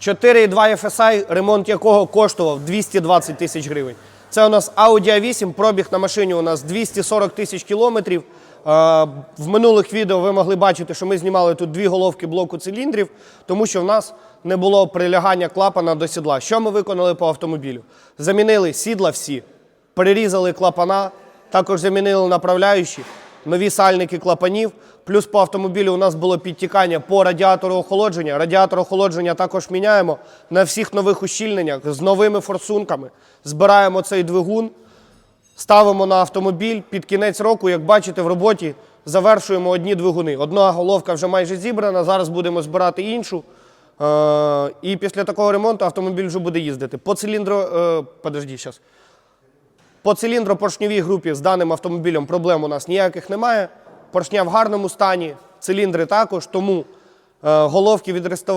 4,2 FSI, ремонт якого коштував 220 тисяч гривень. Це у нас Audi A8, пробіг на машині у нас 240 тисяч кілометрів. Е, В минулих відео ви могли бачити, що ми знімали тут дві головки блоку циліндрів, тому що в нас не було прилягання клапана до сідла. Що ми виконали по автомобілю? Замінили сідла всі, перерізали клапана, також замінили направляючі, нові сальники клапанів. Плюс по автомобілю у нас було підтікання по радіатору охолодження. Радіатор охолодження також міняємо на всіх нових ущільненнях з новими форсунками. Збираємо цей двигун, ставимо на автомобіль. Під кінець року, як бачите, в роботі завершуємо одні двигуни. Одна головка вже майже зібрана, зараз будемо збирати іншу. Е, і після такого ремонту автомобіль вже буде їздити. По циліндро. Е, подожди, зараз. По циліндропоршньовій групі з даним автомобілем проблем у нас ніяких немає. Поршня в гарному стані, циліндри також, тому е, головки відреставрувати.